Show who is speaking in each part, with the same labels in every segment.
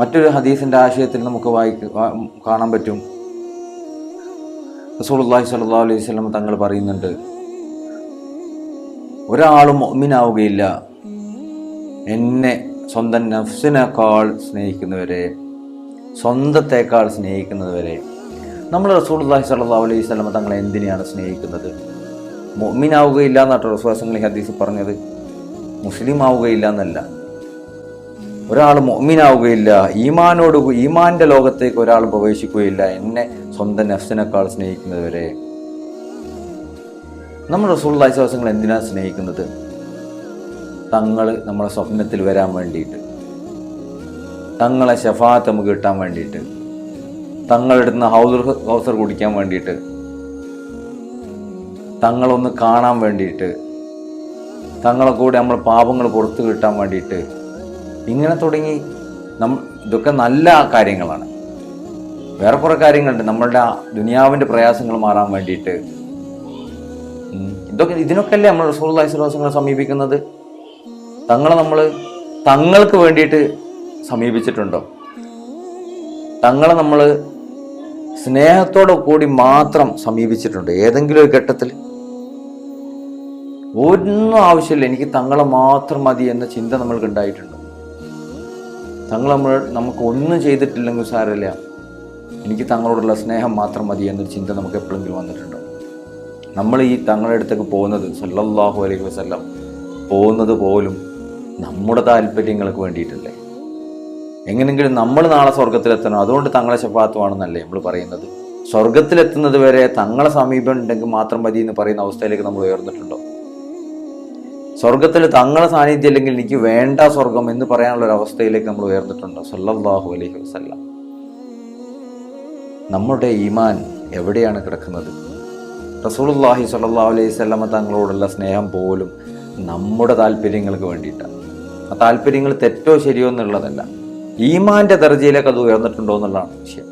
Speaker 1: മറ്റൊരു ഹദീസിന്റെ ആശയത്തിൽ നമുക്ക് വായിക്ക കാണാൻ പറ്റും. റസൂലുള്ളാഹി സ്വല്ലല്ലാഹു അലൈഹി സ്വലം തങ്ങൾ പറയുന്നുണ്ട് ഒരാളും ഒമ്മിനാവുകയില്ല എന്നെ സ്വന്തം നഫ്സിനേക്കാൾ സ്നേഹിക്കുന്നവരെ സ്വന്തത്തേക്കാൾ സ്നേഹിക്കുന്നവരെ. നമ്മൾ റസൂലുള്ളാഹി സല്ലാ അലൈഹി വസല്ലം തങ്ങളെ എന്തിനെയാണ് സ്നേഹിക്കുന്നത്? മൊമ്മിനാവുകയില്ല എന്നാട്ടോ റസൂസങ്ങൾ ഹദീസ് പറഞ്ഞത്. മുസ്ലിം ആവുകയില്ല എന്നല്ല. ഒരാൾ മൊമിനാവുകയില്ല ഈമാനോട് ഈമാന്റെ ലോകത്തേക്ക് ഒരാൾ പ്രവേശിക്കുകയില്ല എന്നെ സ്വന്തം നഫ്സിനേക്കാൾ സ്നേഹിക്കുന്നവരെ. നമ്മൾ റസൂള്ള വിശ്വാസങ്ങൾ എന്തിനാണ് സ്നേഹിക്കുന്നത്? തങ്ങൾ നമ്മളെ സ്വപ്നത്തിൽ വരാൻ വേണ്ടിയിട്ട്. തങ്ങളെ ഷഫാത്ത് നമുക്ക് കിട്ടാൻ വേണ്ടിയിട്ട്. തങ്ങളെടുക്കുന്ന ഹൗസർ ഹൗസർ കുടിക്കാൻ വേണ്ടിയിട്ട്. തങ്ങളൊന്ന് കാണാൻ വേണ്ടിയിട്ട്. തങ്ങളെ കൂടെ നമ്മൾ പാപങ്ങൾ പുറത്തു കിട്ടാൻ വേണ്ടിയിട്ട്. ഇങ്ങനെ തുടങ്ങി നം ഇതൊക്കെ നല്ല കാര്യങ്ങളാണ്. വേറെ കുറേ കാര്യങ്ങളുണ്ട്. നമ്മളുടെ ആ ദുനിയാവിന്റെ പ്രയാസങ്ങൾ മാറാൻ വേണ്ടിയിട്ട്. ഇതൊക്കെ ഇതിനൊക്കെ അല്ലേ നമ്മൾ റസൂൽ അലൈഹിസ്വലാസങ്ങളെ സമീപിക്കുന്നത്? തങ്ങളെ നമ്മൾ തങ്ങൾക്ക് വേണ്ടിയിട്ട് സമീപിച്ചിട്ടുണ്ടോ? തങ്ങളെ നമ്മൾ സ്നേഹത്തോടെ കൂടി മാത്രം സമീപിച്ചിട്ടുണ്ട്. ഏതെങ്കിലും ഒരു ഘട്ടത്തിൽ. ഒന്നും ആവശ്യമില്ല. എനിക്ക് തങ്ങളെ മാത്രം മതി എന്ന ചിന്ത നമ്മൾക്ക് ഉണ്ടായിട്ടുണ്ടോ. തങ്ങൾ നമ്മൾ നമുക്ക് ഒന്നും ചെയ്തിട്ടില്ലെങ്കിൽ സാരമില്ല. എനിക്ക് തങ്ങളോടുള്ള സ്നേഹം മാത്രം മതി എന്നൊരു ചിന്ത നമുക്ക് എപ്പോഴെങ്കിലും വന്നിട്ടുണ്ടോ? നമ്മൾ ഈ തങ്ങളുടെ അടുത്തേക്ക് പോകുന്നത് സല്ലല്ലാഹു അലൈഹി വസല്ലം പോകുന്നത് പോലും നമ്മുടെ താല്പര്യങ്ങൾക്ക് വേണ്ടിയിട്ടല്ലേ? എങ്ങനെങ്കിലും നമ്മൾ നാളെ സ്വർഗത്തിലെത്തണം അതുകൊണ്ട് തങ്ങളെ ശഫാത്തുവാണെന്നല്ലേ നമ്മൾ പറയുന്നത്. സ്വർഗത്തിലെത്തുന്നത് വരെ തങ്ങളെ സമീപം ഉണ്ടെങ്കിൽ മാത്രം മതി എന്ന് പറയുന്ന അവസ്ഥയിലേക്ക് നമ്മൾ ഉയർന്നിട്ടുണ്ടോ? സ്വർഗത്തിൽ തങ്ങളെ സാന്നിധ്യം അല്ലെങ്കിൽ എനിക്ക് വേണ്ട സ്വർഗം എന്ന് പറയാനുള്ള ഒരു അവസ്ഥയിലേക്ക് നമ്മൾ ഉയർന്നിട്ടുണ്ട്. സല്ലാഹു അലൈഹി വസല്ലം. നമ്മുടെ ഈമാൻ എവിടെയാണ് കിടക്കുന്നത്? റസൂലുള്ളാഹി സല്ലാ അലൈഹി വസല്ലമ തങ്ങളോടുള്ള സ്നേഹം പോലും നമ്മുടെ താല്പര്യങ്ങൾക്ക് വേണ്ടിയിട്ടാണ്. ആ താല്പര്യങ്ങൾ തെറ്റോ ശരിയോ എന്നുള്ളതല്ല. ഈമാന്റെ ദർജയിലേക്ക് അത് ഉയർന്നിട്ടുണ്ടോ എന്നുള്ളതാണ് വിഷയം.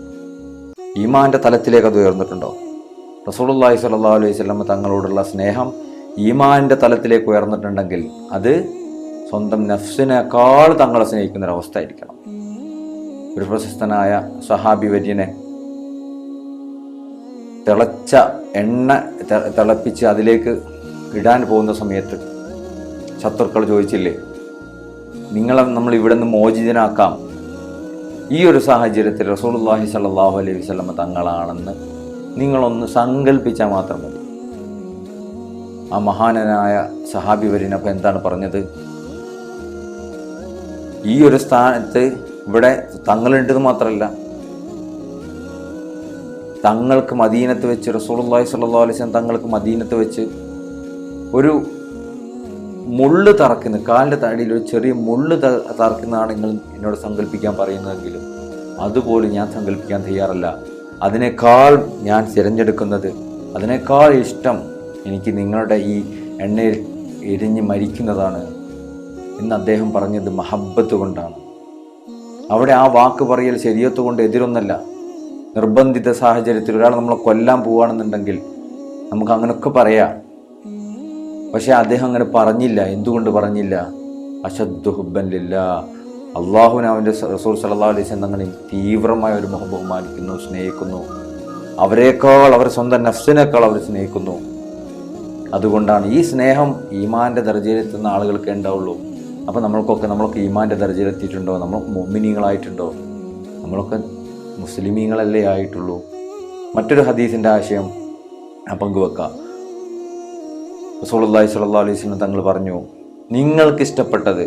Speaker 1: ഈമാന്റെ തലത്തിലേക്ക് അത് ഉയർന്നിട്ടുണ്ടോ? റസൂലുള്ളാഹി സല്ലാ അലൈഹി വസല്ലമ തങ്ങളോടുള്ള സ്നേഹം ഈമാന്റെ തലത്തിലേക്ക് ഉയർന്നിട്ടുണ്ടെങ്കിൽ അത് സ്വന്തം നഫ്സിനേക്കാൾ തങ്ങളെ സ്നേഹിക്കുന്ന ഒരവസ്ഥയായിരിക്കണം ഒരു പ്രശസ്തനായ സഹാബി വര്യനെ തിളച്ച എണ്ണ തിളപ്പിച്ച് അതിലേക്ക് ഇടാൻ പോകുന്ന സമയത്ത് ശത്രുക്കൾ ചോദിച്ചില്ലേ നിങ്ങളെ നമ്മൾ ഇവിടെ നിന്ന് മോചിതനാക്കാം. ഈ ഒരു സാഹചര്യത്തിൽ റസൂലുള്ളാഹി സ്വല്ലല്ലാഹു അലൈഹി വസ്ലമ തങ്ങളാണെന്ന് നിങ്ങളൊന്ന് സങ്കല്പിച്ചാൽ മാത്രം മതി. ആ മഹാനനായ സഹാബി വരിനപ്പം എന്താണ് പറഞ്ഞത്? ഈ ഒരു സ്ഥാനത്ത് ഇവിടെ തങ്ങളുണ്ടെന്ന് മാത്രമല്ല തങ്ങൾക്ക് മദീനത്ത് വെച്ച് റസൂലുള്ളാഹി സ്വല്ലാ അലൈഹി വസല്ലം തങ്ങൾക്ക് മദീനത്ത് വെച്ച് ഒരു മുള്ള് തറക്കുന്ന. കാലിന്റെ തടിയിൽ ഒരു ചെറിയ മുള്ള് തറക്കുന്നതാണ് നിങ്ങൾ എന്നോട് സങ്കല്പിക്കാൻ പറയുന്നതെങ്കിലും അതുപോലും ഞാൻ സങ്കല്പിക്കാൻ തയ്യാറല്ല. അതിനേക്കാൾ ഞാൻ തിരഞ്ഞെടുക്കുന്നത് അതിനേക്കാൾ ഇഷ്ടം എനിക്ക് നിങ്ങളുടെ ഈ എണ്ണയിൽ എരിഞ്ഞ് മരിക്കുന്നതാണ് എന്ന് അദ്ദേഹം പറഞ്ഞത് മഹബത്ത് കൊണ്ടാണ്. അവിടെ ആ വാക്ക് പറയൽ ശരീരത്ത് കൊണ്ട് എതിരൊന്നല്ല. നിർബന്ധിത സാഹചര്യത്തിൽ ഒരാൾ നമ്മളെ കൊല്ലാൻ പോവുകയാണെന്നുണ്ടെങ്കിൽ നമുക്ക് അങ്ങനെയൊക്കെ പറയാം. പക്ഷേ അദ്ദേഹം അങ്ങനെ പറഞ്ഞില്ല. എന്തുകൊണ്ട് പറഞ്ഞില്ല? അശദ്ദു ഹുബൻലില്ല അള്ളാഹുവിനെ അവന്റെ റസൂൽ സല്ലാ അലൈഹി തങ്ങളെ തീവ്രമായ ഒരു ബഹുമാനിക്കുന്നു സ്നേഹിക്കുന്നു. അവരെക്കാൾ അവർ സ്വന്തം നഫ്സിനേക്കാൾ അവർ സ്നേഹിക്കുന്നു. അതുകൊണ്ടാണ് ഈ സ്നേഹം ഈമാന്റെ ദർജയിലെത്തുന്ന ആളുകൾക്ക് ഉണ്ടാവുള്ളൂ. അപ്പോൾ നമ്മൾക്കൊക്കെ നമ്മളൊക്കെ ഈമാന്റെ ദർജയിലെത്തിയിട്ടുണ്ടോ നമ്മൾ മൊമിനികളായിട്ടുണ്ടോ നമ്മളൊക്കെ മുസ്ലിമീങ്ങളല്ലേ ആയിട്ടുള്ളൂ. മറ്റൊരു ഹദീസിന്റെ ആശയം പങ്കുവെക്കാം. റസൂലുള്ളാഹി സ്വല്ലല്ലാഹു അലൈഹി വസല്ലം തങ്ങൾ പറഞ്ഞു നിങ്ങൾക്ക് ഇഷ്ടപ്പെട്ടത്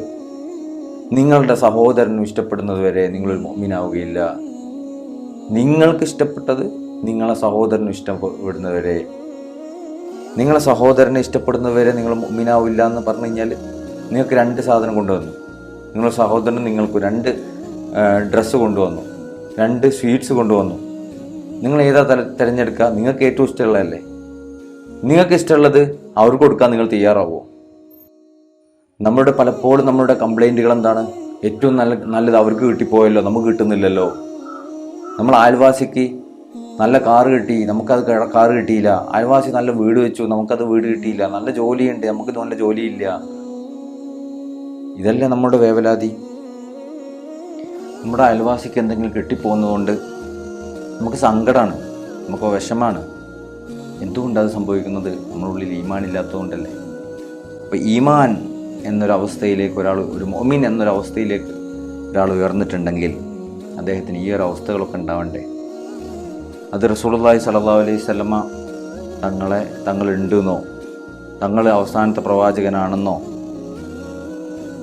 Speaker 1: നിങ്ങളുടെ സഹോദരനും ഇഷ്ടപ്പെടുന്നത് വരെ നിങ്ങളൊരു മൊമ്മിനാവുകയില്ല നിങ്ങൾക്ക് ഇഷ്ടപ്പെട്ടത് നിങ്ങളെ സഹോദരനും ഇഷ്ടപ്പെടുന്നവരെ നിങ്ങളെ സഹോദരനെ ഇഷ്ടപ്പെടുന്നവരെ നിങ്ങൾ മൊമിനാവില്ല എന്ന് പറഞ്ഞു കഴിഞ്ഞാൽ നിങ്ങൾക്ക് രണ്ട് സാധനം കൊണ്ടുവന്നു. നിങ്ങളുടെ സഹോദരൻ നിങ്ങൾക്ക് രണ്ട് ഡ്രസ്സ് കൊണ്ടുവന്നു. രണ്ട് സ്വീറ്റ്സ് കൊണ്ടുവന്നു. നിങ്ങൾ ഏതാ തല തിരഞ്ഞെടുക്കുക നിങ്ങൾക്ക് ഏറ്റവും ഇഷ്ടമുള്ളതല്ലേ? നിങ്ങൾക്ക് ഇഷ്ടമുള്ളത് അവർക്ക് കൊടുക്കാൻ നിങ്ങൾ തയ്യാറാവുമോ നമ്മളുടെ പലപ്പോഴും നമ്മളുടെ കംപ്ലൈന്റുകൾ എന്താണ്? ഏറ്റവും നല്ല നല്ലത് അവർക്ക് കിട്ടിപ്പോയല്ലോ നമുക്ക് കിട്ടുന്നില്ലല്ലോ. നമ്മൾ അയൽവാസിക്ക് നല്ല കാറ് കിട്ടി നമുക്കത് കാറ് കിട്ടിയില്ല. അയൽവാസി നല്ല വീട് വെച്ചു നമുക്കത് വീട് കിട്ടിയില്ല. നല്ല ജോലിയുണ്ട് നമുക്ക് നല്ല ജോലിയില്ല. ഇതല്ലേ നമ്മുടെ വേവലാതി? നമ്മുടെ അയൽവാസിക്ക് എന്തെങ്കിലും കിട്ടിപ്പോകുന്നതുകൊണ്ട് നമുക്ക് സങ്കടമാണ് നമുക്ക് വിഷമാണ്. എന്തുകൊണ്ടത് സംഭവിക്കുന്നത്? നമ്മുടെ ഉള്ളിൽ ഈമാൻ ഇല്ലാത്തതുകൊണ്ടല്ലേ. അപ്പോൾ ഈമാൻ എന്നൊരവസ്ഥയിലേക്ക് ഒരാൾ ഒരു മൊമീൻ എന്നൊരവസ്ഥയിലേക്ക് ഒരാൾ ഉയർന്നിട്ടുണ്ടെങ്കിൽ അദ്ദേഹത്തിന് ഈ ഒരു അവസ്ഥകളൊക്കെ ഉണ്ടാവണ്ടേ? അത് റസൂലുള്ളാഹി സ്വല്ലല്ലാഹു അലൈഹി സ്വലമ തങ്ങളെ തങ്ങളുണ്ടെന്നോ തങ്ങൾ അവസാനത്തെ പ്രവാചകനാണെന്നോ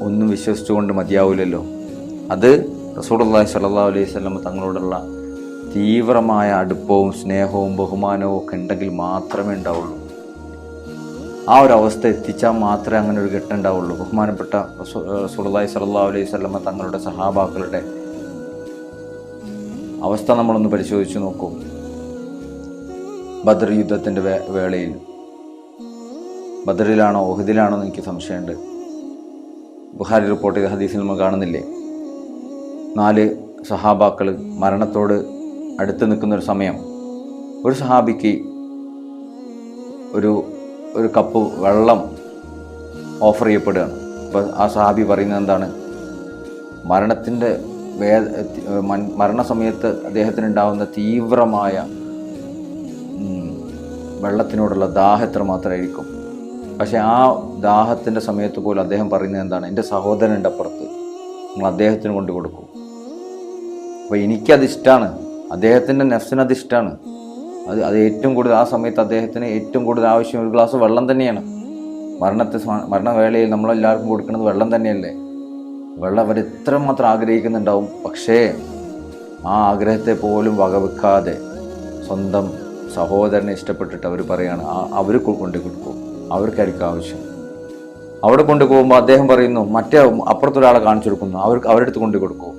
Speaker 1: ഒന്നും വിശ്വസിച്ചുകൊണ്ട് മതിയാവില്ലല്ലോ. അത് റസൂലുള്ളാഹി സ്വല്ലല്ലാഹു അലൈഹി സ്വലമ തങ്ങളോടുള്ള തീവ്രമായ അടുപ്പവും സ്നേഹവും ബഹുമാനവും ഒക്കെ ഉണ്ടെങ്കിൽ മാത്രമേ ഉണ്ടാവുള്ളൂ. ആ ഒരു അവസ്ഥ എത്തിച്ചാൽ മാത്രമേ അങ്ങനെ ഒരു ഘട്ടം ഉണ്ടാവുള്ളൂ. ബഹുമാനപ്പെട്ട റസൂലുള്ളാഹി സ്വല്ലല്ലാഹു അലൈഹി സ്വലമ തങ്ങളുടെ സഹാബാക്കളുടെ അവസ്ഥ നമ്മളൊന്ന് പരിശോധിച്ച് നോക്കൂ. ബദർ യുദ്ധത്തിന്റെ വേളയിൽ. ബദറിലാണോ ഓഹദിലാണോ എന്ന് എനിക്ക് സംശയമുണ്ട്. ബുഹാരി റിപ്പോർട്ട് ചെയ്ത ഹദീസിൽ നമ്മൾ കാണുന്നില്ലേ? നാല് സഹാബാക്കൾ മരണത്തോട് അടുത്ത് നിൽക്കുന്നൊരു സമയം. ഒരു സഹാബിക്ക് ഒരു ഒരു കപ്പ് വെള്ളം ഓഫർ ചെയ്യപ്പെടുകയാണ്. അപ്പോൾ ആ സഹാബി പറയുന്നത് എന്താണ്? മരണത്തിന്റെ വേ മരണസമയത്ത് അദ്ദേഹത്തിനുണ്ടാവുന്ന തീവ്രമായ വെള്ളത്തിനോടുള്ള ദാഹം എത്ര മാത്രമായിരിക്കും? പക്ഷേ ആ ദാഹത്തിന്റെ സമയത്ത് പോലും അദ്ദേഹം പറയുന്നത് എന്താണ്? എന്റെ സഹോദരന്റെ അപ്പുറത്ത് നിങ്ങൾ അദ്ദേഹത്തിന് കൊണ്ട് കൊടുക്കും. അപ്പോൾ എനിക്കത് ഇഷ്ടമാണ് അദ്ദേഹത്തിന്റെ നെഫ്സിനത് ഇഷ്ടമാണ് അത് അത് ഏറ്റവും കൂടുതൽ ആ സമയത്ത് അദ്ദേഹത്തിന് ഏറ്റവും കൂടുതൽ ആവശ്യം ഒരു ഗ്ലാസ് വെള്ളം തന്നെയാണ്. മരണത്തെ മരണവേളയിൽ നമ്മളെല്ലാവർക്കും കൊടുക്കുന്നത് വെള്ളം തന്നെയല്ലേ? വെള്ളം അവർ എത്രമാത്രം ആഗ്രഹിക്കുന്നുണ്ടാവും. പക്ഷേ ആ ആഗ്രഹത്തെ പോലും വകവെക്കാതെ സ്വന്തം സഹോദരനെ ഇഷ്ടപ്പെട്ടിട്ട് അവർ പറയുകയാണ് അവർ കൊണ്ടു കൊടുക്കും. അവർക്കായിരിക്കും ആവശ്യം. അവിടെ കൊണ്ടു പോകുമ്പോൾ അദ്ദേഹം പറയുന്നു മറ്റേ അപ്പുറത്തൊരാളെ കാണിച്ചു കൊടുക്കുന്നു. അവർക്ക് അവരുടെ അടുത്ത് കൊണ്ടു കൊടുക്കും.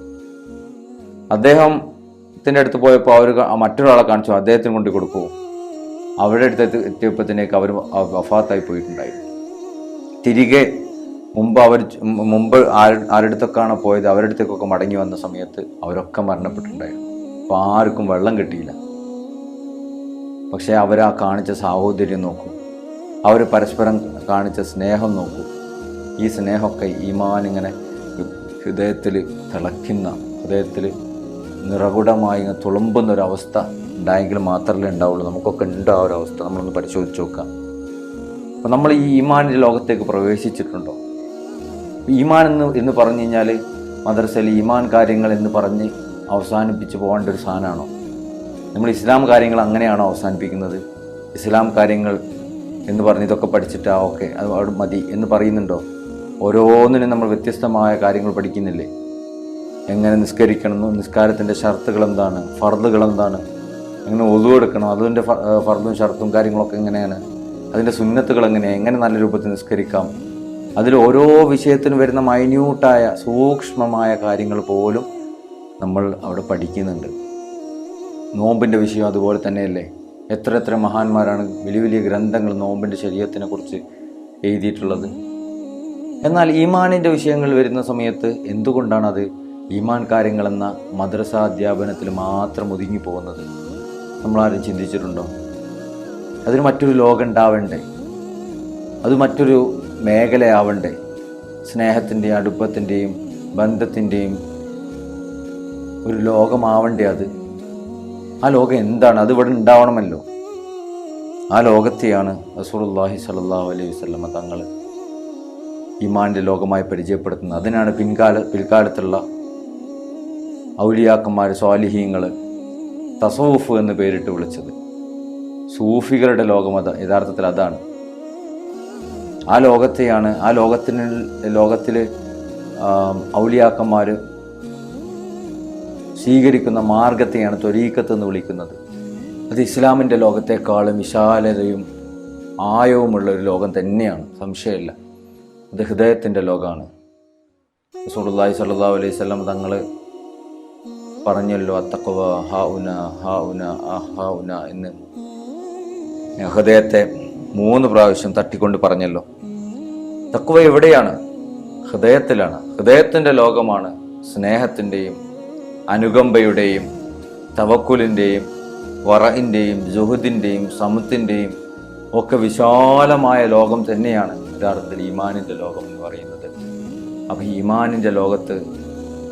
Speaker 1: അദ്ദേഹത്തിന്റെ അടുത്ത് പോയപ്പോൾ അവർ മറ്റൊരാളെ കാണിച്ചു അദ്ദേഹത്തിന് കൊണ്ടു കൊടുക്കും. അവരുടെ അടുത്ത് എത്തി- എത്തിയപ്പോഴത്തേക്ക് അവർ വഫാത്തായി പോയിട്ടുണ്ടായിരുന്നു തിരികെ മുമ്പ് അവർ മുമ്പ് ആര് ആരുടെ അടുത്തൊക്കെയാണ് പോയത് അവരുടെ അടുത്തേക്കൊക്കെ മടങ്ങി വന്ന സമയത്ത് അവരൊക്കെ മരണപ്പെട്ടിട്ടുണ്ടായിരുന്നു. അപ്പോൾ ആർക്കും വെള്ളം കിട്ടിയില്ല. പക്ഷേ അവരാ കാണിച്ച സാഹോദര്യം നോക്കൂ. അവർ പരസ്പരം കാണിച്ച സ്നേഹം നോക്കൂ. ഈ സ്നേഹമൊക്കെ ഈമാൻ ഇങ്ങനെ ഹൃദയത്തിൽ തിളയ്ക്കുന്ന ഹൃദയത്തിൽ നിറകുടമായി തുളുമ്പുന്ന അവസ്ഥ ഉണ്ടായെങ്കിൽ മാത്രമല്ലേ ഉണ്ടാവുള്ളൂ. നമുക്കൊക്കെ ഉണ്ട് ആ ഒരു അവസ്ഥ നമ്മളൊന്ന് പരിശോധിച്ച് നോക്കാം അപ്പോൾ നമ്മൾ ഈ ഈമാനിന്റെ ലോകത്തേക്ക് പ്രവേശിച്ചിട്ടുണ്ടോ? ഈമാൻ എന്ന് എന്ന് പറഞ്ഞു കഴിഞ്ഞാൽ മദ്രസയിൽ ഈമാൻ കാര്യങ്ങൾ എന്ന് പറഞ്ഞ് അവസാനിപ്പിച്ച് പോകേണ്ട ഒരു സാധനമാണോ? നമ്മൾ ഇസ്ലാം കാര്യങ്ങൾ അങ്ങനെയാണോ അവസാനിപ്പിക്കുന്നത്? ഇസ്ലാം കാര്യങ്ങൾ എന്ന് പറഞ്ഞ് ഇതൊക്കെ പഠിച്ചിട്ട് ഓക്കെ അത് അവിടെ മതി എന്ന് പറയുന്നുണ്ടോ? ഓരോന്നിനും നമ്മൾ വ്യത്യസ്തമായ കാര്യങ്ങൾ പഠിക്കുന്നില്ലേ? എങ്ങനെ നിസ്കരിക്കണം നിസ്കാരത്തിന്റെ ഷർത്തുകൾ എന്താണ് ഫർദുകൾ എന്താണ് എങ്ങനെ ഒതു എടുക്കണം അതിന്റെ ഫർദും ഷർത്തും കാര്യങ്ങളൊക്കെ എങ്ങനെയാണ് അതിന്റെ സുന്നത്തുകൾ എങ്ങനെയാണ് എങ്ങനെ നല്ല രൂപത്തിൽ നിസ്കരിക്കാം? അതിൽ ഓരോ വിഷയത്തിനും വരുന്ന മൈന്യൂട്ടായ സൂക്ഷ്മമായ കാര്യങ്ങൾ പോലും നമ്മൾ അവിടെ പഠിക്കുന്നുണ്ട്. നോമ്പിന്റെ വിഷയം അതുപോലെ തന്നെയല്ലേ? എത്ര എത്ര മഹാന്മാരാണ് വലിയ വലിയ ഗ്രന്ഥങ്ങൾ നോമ്പിന്റെ ശരീരത്തിനെ കുറിച്ച് എഴുതിയിട്ടുള്ളത്? എന്നാൽ ഈമാനിന്റെ വിഷയങ്ങൾ വരുന്ന സമയത്ത് എന്തുകൊണ്ടാണ് അത് ഈമാൻ കാര്യങ്ങളെന്ന മദ്രസ അധ്യാപനത്തിൽ മാത്രം ഒതുങ്ങി പോകുന്നത്? നമ്മളാരും ചിന്തിച്ചിട്ടുണ്ടോ? അതിന് മറ്റൊരു ലോകം ഉണ്ടാവണ്ടേ? അത് മറ്റൊരു മേഖലയാവണ്ടേ? സ്നേഹത്തിന്റെയും അടുപ്പത്തിന്റെയും ബന്ധത്തിന്റെയും ഒരു ലോകമാവണ്ടേ അത്? ആ ലോകം എന്താണ്? അത് ഇവിടെ ഉണ്ടാവണമല്ലോ. ആ ലോകത്തെയാണ് റസൂലുള്ളാഹി സ്വല്ലല്ലാഹു അലൈഹി വസ്ലമ തങ്ങൾ ഇമാന്റെ ലോകമായി പരിചയപ്പെടുത്തുന്നത്. അതിനാണ് പിൻകാല പിൽക്കാലത്തുള്ള ഔലിയാക്കന്മാർ സ്വാലിഹീങ്ങൾ തസവുഫ് എന്ന് പേരിട്ട് വിളിച്ചത്. സൂഫികളുടെ ലോകം അത് യഥാർത്ഥത്തിൽ അതാണ്. ആ ലോകത്തെയാണ് ആ ലോകത്തിന് ലോകത്തിൽ ഔലിയാക്കന്മാർ സ്വീകരിക്കുന്ന മാർഗത്തെയാണ് തൊലീക്കത്ത് എന്ന് വിളിക്കുന്നത്. അത് ഇസ്ലാമിന്റെ ലോകത്തെക്കാളും വിശാലതയും ആയവുമുള്ള ഒരു ലോകം തന്നെയാണ്. സംശയമില്ല. അത് ഹൃദയത്തിന്റെ ലോകമാണ്. സുറുല്ലാഹി സല്ലാ അലൈഹി സ്വലം തങ്ങൾ പറഞ്ഞല്ലോ അത്തക്കവ ഹ ഉന ഹ ഉന ഹ ഉന എന്ന് ഹൃദയത്തെ മൂന്ന് പ്രാവശ്യം തട്ടിക്കൊണ്ട് പറഞ്ഞല്ലോ. തക്കുവ എവിടെയാണ്? ഹൃദയത്തിലാണ്. ഹൃദയത്തിന്റെ ലോകമാണ് സ്നേഹത്തിന്റെയും അനുകമ്പയുടെയും തവക്കുലിന്റെയും വറയിന്റെയും ജുഹുദിന്റെയും സമത്തിന്റെയും ഒക്കെ വിശാലമായ ലോകം തന്നെയാണ് യഥാർത്ഥത്തിൽ ഈമാനിന്റെ ലോകം എന്ന് പറയുന്നത്. അപ്പോൾ ഈമാനിന്റെ ലോകത്ത്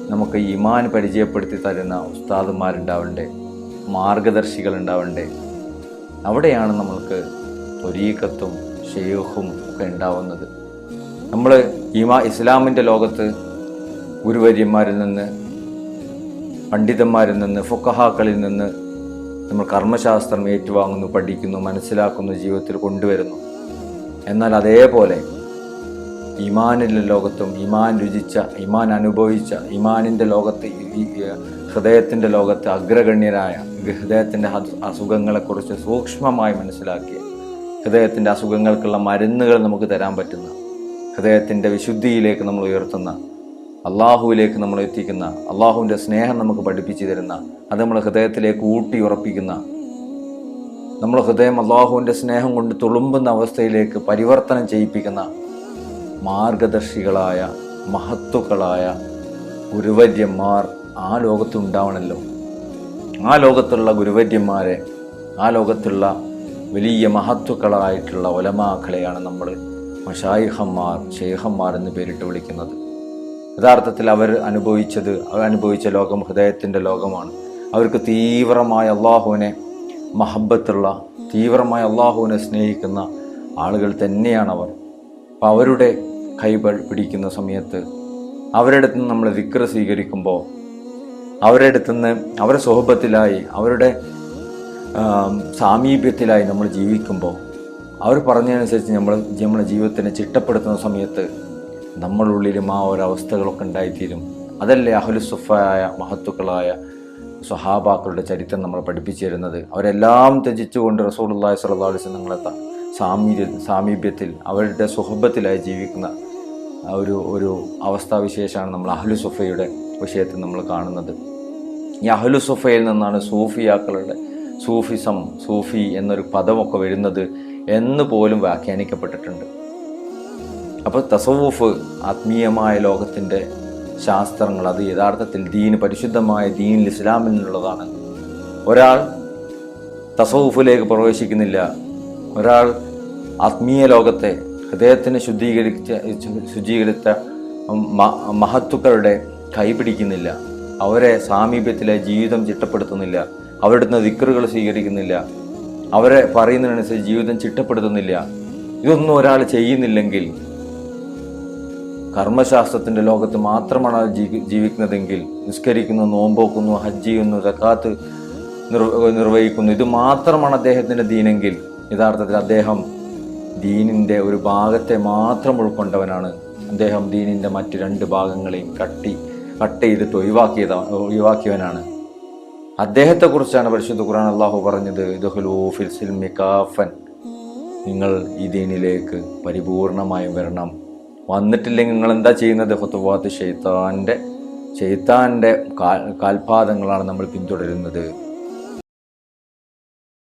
Speaker 1: നമുക്ക് ഈമാൻ പരിചയപ്പെടുത്തി തരുന്ന ഉസ്താദുമാരുണ്ടാവണ്ടേ മാർഗദർശികൾ ഉണ്ടാവണ്ടേ അവിടെയാണ് നമ്മൾക്ക് ഒരീക്കത്തും ഷെയ്ഖും ഒക്കെ ഉണ്ടാവുന്നത്. നമ്മൾ ഈമാ ഇസ്ലാമിന്റെ ലോകത്ത് ഗുരുവര്യന്മാരിൽ നിന്ന് പണ്ഡിതന്മാരിൽ നിന്ന് ഫുക്കഹാക്കളിൽ നിന്ന് നമ്മൾ കർമ്മശാസ്ത്രം ഏറ്റുവാങ്ങുന്നു പഠിക്കുന്നു മനസ്സിലാക്കുന്നു ജീവിതത്തിൽ കൊണ്ടുവരുന്നു. എന്നാൽ അതേപോലെ ഇമാനിലെ ലോകത്തും ഇമാൻ രുചിച്ച ഇമാൻ അനുഭവിച്ച ഇമാനിന്റെ ലോകത്ത് ഹൃദയത്തിന്റെ ലോകത്ത് അഗ്രഗണ്യരായ ഹൃദയത്തിന്റെ അസുഖങ്ങളെക്കുറിച്ച് സൂക്ഷ്മമായി മനസ്സിലാക്കിയ ഹൃദയത്തിന്റെ അസുഖങ്ങൾക്കുള്ള മരുന്നുകൾ നമുക്ക് തരാൻ പറ്റുന്ന ഹൃദയത്തിന്റെ വിശുദ്ധിയിലേക്ക് നമ്മൾ ഉയർത്തുന്ന അള്ളാഹുവിലേക്ക് നമ്മൾ എത്തിക്കുന്ന അള്ളാഹുവിന്റെ സ്നേഹം നമുക്ക് പഠിപ്പിച്ചു തരുന്ന അത് നമ്മൾ ഹൃദയത്തിലേക്ക് ഊട്ടി ഉറപ്പിക്കുന്ന നമ്മൾ ഹൃദയം അള്ളാഹുവിന്റെ സ്നേഹം കൊണ്ട് തുളുമ്പുന്ന അവസ്ഥയിലേക്ക് പരിവർത്തനം ചെയ്യിപ്പിക്കുന്ന മാർഗദർശികളായ മഹത്തുക്കളായ ഗുരുവര്യന്മാർ ആ ലോകത്തുണ്ടാവണമല്ലോ ആ ലോകത്തുള്ള ഗുരുവര്യന്മാരെ ആ ലോകത്തുള്ള വലിയ മഹത്വക്കളായിട്ടുള്ള ഒലമാക്കളെയാണ് നമ്മൾ മഷായിഹന്മാർ ഷെയ്ഖന്മാർ എന്ന് പേരിട്ട് വിളിക്കുന്നത്. യഥാർത്ഥത്തിൽ അവർ അനുഭവിച്ചത് അവർ അനുഭവിച്ച ലോകം ഹൃദയത്തിന്റെ ലോകമാണ്. അവർക്ക് തീവ്രമായ അള്ളാഹുവിനെ മഹബത്തുള്ള തീവ്രമായ അള്ളാഹുവിനെ സ്നേഹിക്കുന്ന ആളുകൾ തന്നെയാണ് അവർ അപ്പോൾ അവരുടെ കൈകൾ പിടിക്കുന്ന സമയത്ത് അവരുടെ നിന്ന് നമ്മൾ വിക്ര സ്വീകരിക്കുമ്പോൾ അവരുടെ അടുത്തുനിന്ന് അവരുടെ സ്വഹബത്തിലായി അവരുടെ സാമീപ്യത്തിലായി നമ്മൾ ജീവിക്കുമ്പോൾ അവർ പറഞ്ഞതനുസരിച്ച് നമ്മൾ നമ്മുടെ ജീവിതത്തിനെ ചിട്ടപ്പെടുത്തുന്ന സമയത്ത് നമ്മളുള്ളിലും ആ ഒരവസ്ഥകളൊക്കെ ഉണ്ടായിത്തീരും. അതല്ലേ അഹുലുസുഫായ മഹത്തുക്കളായ സ്വഹാബാക്കളുടെ ചരിത്രം നമ്മൾ പഠിപ്പിച്ചു തരുന്നത്. അവരെല്ലാം ത്യജിച്ചുകൊണ്ട് റസൂലുള്ളാഹി സ്വല്ലല്ലാഹു അലൈഹി വസല്ലം നമ്മളെ ത- സാമീപ്യ സാമീപ്യത്തിൽ അവരുടെ സുഹബത്തിലായി ജീവിക്കുന്ന ഒരു ഒരു അവസ്ഥാവിശേഷമാണ് നമ്മൾ അഹ്ലു സുഫയുടെ വിഷയത്തിൽ നമ്മൾ കാണുന്നത്. ഈ അഹ്ലു സുഫയിൽ നിന്നാണ് സൂഫിയാക്കളുടെ സൂഫിസം സൂഫി എന്നൊരു പദമൊക്കെ വരുന്നത് എന്ന് പോലും വ്യാഖ്യാനിക്കപ്പെട്ടിട്ടുണ്ട്. അപ്പോൾ തസവൂഫ് ആത്മീയമായ ലോകത്തിന്റെ ശാസ്ത്രങ്ങൾ അത് യഥാർത്ഥത്തിൽ ദീൻ പരിശുദ്ധമായ ദീൻ ഇസ്ലാമിൽ നിന്നുള്ളതാണ്. ഒരാൾ തസവൂഫിലേക്ക് പ്രവേശിക്കുന്നില്ല. ഒരാൾ ആത്മീയ ലോകത്തെ ഹൃദയത്തിന് ശുദ്ധീകരിച്ച ശുചീകരിച്ച മഹത്തുക്കളുടെ കൈപിടിക്കുന്നില്ല അവരെ സാമീപ്യത്തിലെ ജീവിതം ചിട്ടപ്പെടുത്തുന്നില്ല. അവരുടെ ദിക്കറുകൾ സ്വീകരിക്കുന്നില്ല. അവരെ പറയുന്നതിനനുസരിച്ച് ജീവിതം ചിട്ടപ്പെടുത്തുന്നില്ല. ഇതൊന്നും ഒരാൾ ചെയ്യുന്നില്ലെങ്കിൽ കർമ്മശാസ്ത്രത്തിന്റെ ലോകത്ത് മാത്രമാണ് അത് ജീവി ജീവിക്കുന്നതെങ്കിൽ നിസ്കരിക്കുന്നു നോമ്പോക്കുന്നു ഹജ്ജ് ചെയ്യുന്നു സക്കാത്ത് നിർ- നിർവഹിക്കുന്നു. ഇത് മാത്രമാണ് അദ്ദേഹത്തിന്റെ ദീനെങ്കിൽ. യഥാർത്ഥത്തിൽ അദ്ദേഹം ദീനിന്റെ ഒരു ഭാഗത്തെ മാത്രം ഉൾക്കൊണ്ടവനാണ്. അദ്ദേഹം ദീനിന്റെ മറ്റു രണ്ട് ഭാഗങ്ങളെയും കട്ടി കട്ട് ചെയ്തിട്ട് ഒഴിവാക്കിയത ഒഴിവാക്കിയവനാണ്. അദ്ദേഹത്തെക്കുറിച്ചാണ് പരിശുദ്ധ ഖുർആൻ അള്ളാഹു പറഞ്ഞത് ഫിൽ നിങ്ങൾ ഈ ദീനിലേക്ക് പരിപൂർണമായും വരണം. വന്നിട്ടില്ലെങ്കിൽ നിങ്ങൾ എന്താ ചെയ്യുന്നത്? ഹുത്തുവാത്ത് ഷെയ്ത്താന്റെ ഷെയ്ത്താന്റെ കാൽ കാൽപാദങ്ങളാണ് നമ്മൾ പിന്തുടരുന്നത്.